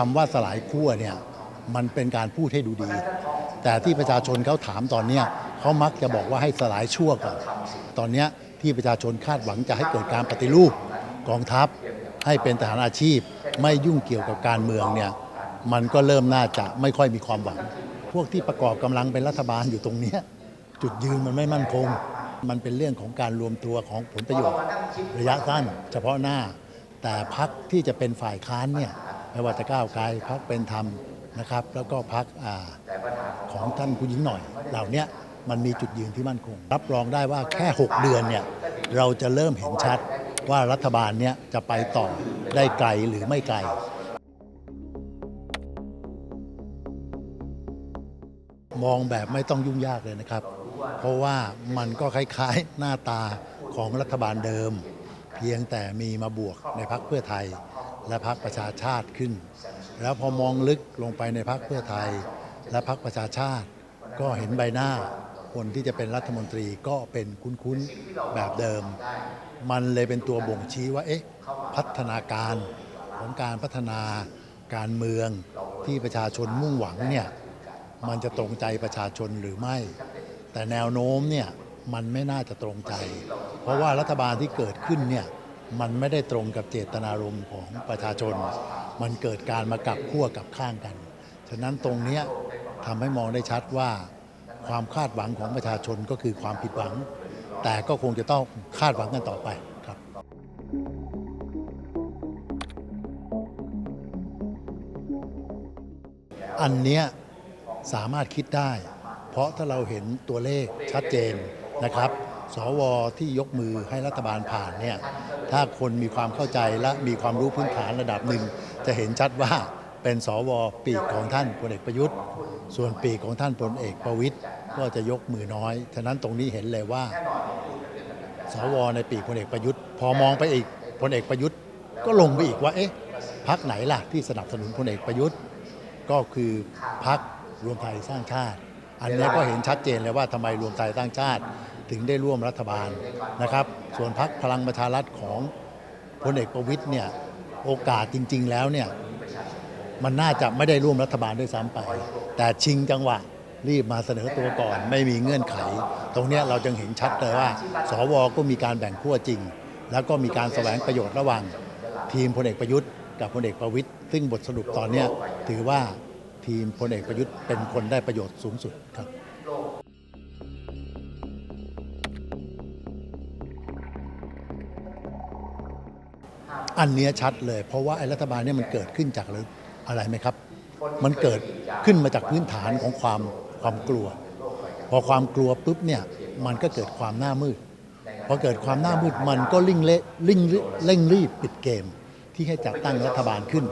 คำว่าสลายขั้วเนี่ยมันเป็นการพูดให้ดูดี แต่ที่ประชาชนเขาถามตอนเนี้ยเขามักจะบอกว่าให้สลายชั่วก่อนตอนเนี้ยที่ประชาชนคาดหวังจะให้เกิดการปฏิรูปกองทัพ ให้เป็นทหารอาชีพ ไม่ยุ่งเกี่ยวกับการเมืองเนี่ยมันก็เริ่มน่าจะไม่ค่อยมีความหวัง พวกที่ประกอบกำลังเป็นรัฐบาลอยู่ตรงเนี้ยจุดยืนมันไม่มั่นคง มันเป็นเรื่องของการรวมตัวของผลประโยชน์ ระยะสั้น เฉพาะหน้า แต่พักที่จะเป็นฝ่ายค้านเนี่ย ไม่ว่าจะก้าวไกลพักเป็นธรรมนะครับ แล้วก็พักของท่านผู้หญิงหน่อย เหล่านี้มันมีจุดยืนที่มั่นคง รับรองได้ว่าแค่ 6 เดือนเนี่ยเราจะเริ่มเห็นชัดว่ารัฐบาลเนี้ยจะไปต่อได้ไกลหรือไม่ไกลมองแบบไม่ต้องยุ่งยากเลยนะครับ เพราะว่ามันก็คล้ายๆหน้าตาของรัฐบาลเดิม เพียงแต่มีมาบวกในพักเพื่อไทย และพักประชาชาติขึ้น แล้วพอมองลึกลงไปในพักเพื่อไทย และพักประชาชาติ ก็เห็นใบหน้าคนที่จะเป็นรัฐมนตรีก็เป็นคุ้นๆแบบเดิม มันเลยเป็นตัวบ่งชี้ว่าเอ๊ะพัฒนาการของการพัฒนาการเมืองที่ประชาชนมุ่งหวังเนี่ยมันจะตรงใจประชาชนหรือไม่ แต่แนวโน้มเนี่ยมันไม่น่าจะตรงใจ เพราะว่ารัฐบาลที่เกิดขึ้นเนี่ย มันไม่ได้ตรงกับเจตนารมณ์ของประชาชน มันเกิดการมากับขั้วกับข้างกัน ฉะนั้นตรงนี้ทำให้มองได้ชัดว่า ความคาดหวังของประชาชนก็คือความผิดหวัง แต่ก็คงจะต้องคาดหวังกันต่อไปครับอันเนี้ยสามารถคิดได้ เพราะถ้าเราเห็นตัวเลขชัดเจนนะครับ สวที่ยกมือให้รัฐบาลผ่านเนี่ย ถ้าคนมีความเข้าใจและมีความรู้พื้นฐานระดับหนึ่ง จะเห็นชัดว่าเป็นสวปีกของท่านพลเอกประยุทธ์ ส่วนปีกของท่านพลเอกประวิตยก็จะยกมือน้อย ฉะนั้นตรงนี้เห็นเลยว่า สวในปีกพลเอกประยุทธ์ พอมองไปอีกพลเอกประยุทธ์ ก็ลงไปอีกว่าเอ๊ะพักไหนล่ะที่สนับสนุนพลเอกประยุทธ์ ก็คือพักรวมไทยสร้างชาติ อันนี้ก็เห็นชัดเจนเลยว่าทำไมรวมไทยสร้างชาติ ถึงได้ร่วมรัฐบาลนะครับ ส่วนพักพลังประชารัฐของพลเอกประวิตยเนี่ยโอกาสจริง ๆ แล้วเนี่ยมันน่าจะไม่ได้ร่วมรัฐบาลด้วยซ้ำไป แต่ชิงจังหวะรีบมาเสนอตัวก่อน ไม่มีเงื่อนไข ตรงนี้เราจึงเห็นชัดเลยว่า สวก็มีการแบ่งขั้วจริง แล้วก็มีการแสวงประโยชน์ระหว่าง ทีมพลเอกประยุทธ์กับพลเอกประวิตยซึ่งบทสรุปตอนนี้ถือว่าทีมพลเอกประยุทธ์เป็นคนได้ประโยชน์สูงสุดครับ อันเนี้ยชัดเลย เพราะว่าไอ้รัฐบาลเนี่ยมันเกิดขึ้นจากอะไรอะไรไหมครับ มันเกิดขึ้นมาจากพื้นฐานของความความกลัว พอความกลัวปุ๊บเนี่ยมันก็เกิดความหน้ามืด พอเกิดความหน้ามืดมันก็ลิ่งเละลิ่งเร่งรีบปิดเกม ที่ให้จัดตั้งรัฐบาลขึ้น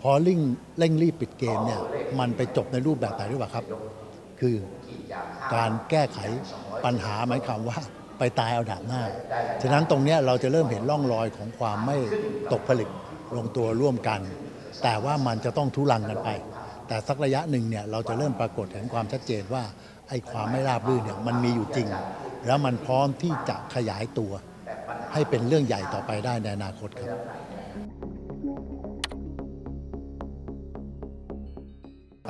พอลิ่งเร่งรีบปิดเกมเนี่ยมันไปจบในรูปแบบไหนรู้ป่ะครับ คือการแก้ไขปัญหาหมายความว่า ไปตายเอาดาบหน้า ฉะนั้นตรงนี้เราจะเริ่มเห็นร่องรอยของความไม่ตกผลึกลงตัวร่วมกัน แต่ว่ามันจะต้องทุลังกันไป แต่สักระยะหนึ่งเนี่ยเราจะเริ่มปรากฏเห็นความชัดเจนว่าไอ้ความไม่ราบรื่นเนี่ยมันมีอยู่จริง แล้วมันพร้อมที่จะขยายตัว ให้เป็นเรื่องใหญ่ต่อไปได้ในอนาคตครับ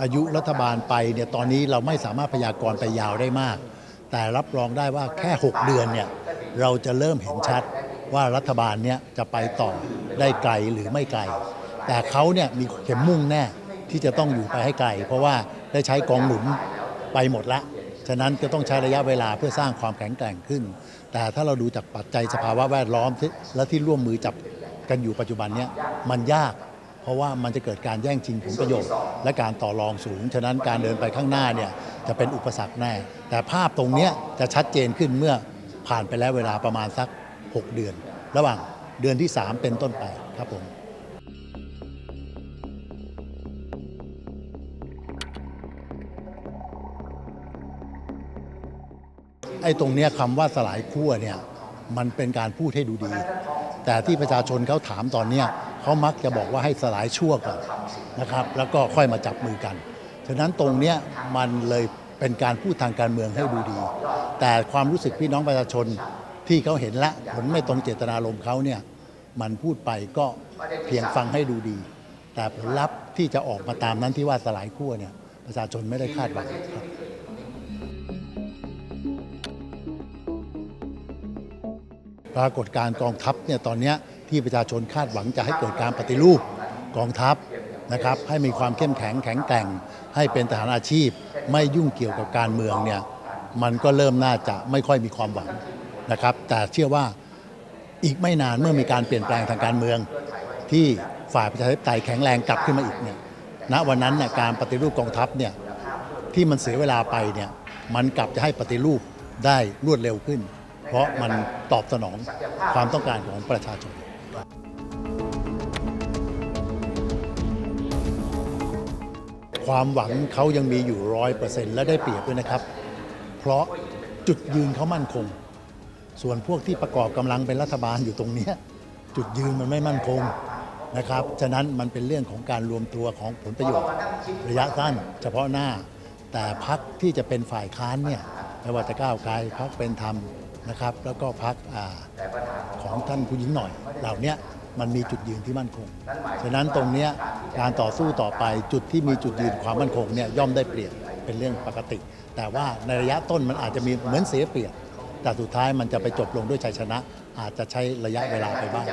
อายุรัฐบาลไปเนี่ยตอนนี้เราไม่สามารถพยากรณ์ไปยาวได้มาก แต่รับรองได้ว่าแค่ 6 เดือนเนี่ยเราจะเริ่มเห็นชัดว่ารัฐบาลเนี่ยจะไปต่อได้ไกลหรือไม่ไกล แต่เขาเนี่ยมีเข็มมุ่งแน่ที่จะต้องอยู่ไปให้ไกล เพราะว่าได้ใช้กองหนุนไปหมดละ ฉะนั้นจะต้องใช้ระยะเวลาเพื่อสร้างความแข็งแกร่งขึ้น แต่ถ้าเราดูจากปัจจัยสภาวะแวดล้อมและที่ร่วมมือจับกันอยู่ปัจจุบันเนี่ยมันยาก เพราะว่ามันจะเกิดการแย่งชิงผลประโยชน์ และการต่อรองสูง ฉะนั้นการเดินไปข้างหน้าเนี่ยจะเป็นอุปสรรคแน่ แต่ภาพตรงนี้จะชัดเจนขึ้นเมื่อผ่านไปแล้วเวลาประมาณสัก 6 เดือน ระหว่างเดือนที่ 3 เป็นต้นไปครับผมไอ้ตรงเนี้ยคำว่าสลายขั้วเนี่ยมันเป็นการพูดให้ดูดี แต่ที่ประชาชนเขาถามตอนนี้เขามักจะบอกว่าให้สลายชั่วก่อนนะครับ แล้วก็ค่อยมาจับมือกัน ฉะนั้นตรงเนี้ยมันเลยเป็นการพูดทางการเมืองให้ดูดี แต่ความรู้สึกพี่น้องประชาชนที่เขาเห็นละผลไม่ตรงเจตนารมณ์เขาเนี่ยมันพูดไปก็เพียงฟังให้ดูดี แต่ผลลัพธ์ที่จะออกมาตามนั้นที่ว่าสลายขั้วเนี่ยประชาชนไม่ได้คาดหวังครับ ปรากฏการกองทัพเนี่ยตอนนี้ที่ประชาชนคาดหวังจะให้เกิดการปฏิรูปกองทัพนะครับให้มีความเข้มแข็งแข็งแกร่ง ให้เป็นทหารอาชีพ ไม่ยุ่งเกี่ยวกับการเมืองเนี่ยมันก็เริ่มน่าจะไม่ค่อยมีความหวังนะครับ แต่เชื่อว่าอีกไม่นานเมื่อมีการเปลี่ยนแปลงทางการเมือง ที่ฝ่ายประชาธิปไตยแข็งแรงกลับขึ้นมาอีกเนี่ยณวันนั้นเนี่ยการปฏิรูปกองทัพเนี่ยที่มันเสียเวลาไปเนี่ยมันกลับจะให้ปฏิรูปได้รวดเร็วขึ้น เพราะมันตอบสนองความต้องการของประชาชนความหวังเขายังมีอยู่ร้อยเปอร์เซ็นต์และได้เปรียบด้วยนะครับ เพราะจุดยืนเขามั่นคง ส่วนพวกที่ประกอบกำลังเป็นรัฐบาลอยู่ตรงนี้จุดยืนมันไม่มั่นคงนะครับ ฉะนั้นมันเป็นเรื่องของการรวมตัวของผลประโยชน์ ระยะสั้น เฉพาะหน้า แต่พักที่จะเป็นฝ่ายค้านเนี่ยไม่ว่าจะก้าวไกลพักเป็นธรรม นะครับ แล้วก็พักของท่านผู้หญิงหน่อย เหล่าเนี้ยมันมีจุดยืนที่มั่นคง ฉะนั้นตรงเนี้ยการต่อสู้ต่อไปจุดที่มีจุดยืนความมั่นคงเนี่ยย่อมได้เปรียบเป็นเรื่องปกติ แต่ว่าในระยะต้นมันอาจจะมีเหมือนเสียเปรียบแต่สุดท้ายมันจะไปจบลงด้วยชัยชนะ อาจจะใช้ระยะเวลาไปบ้าง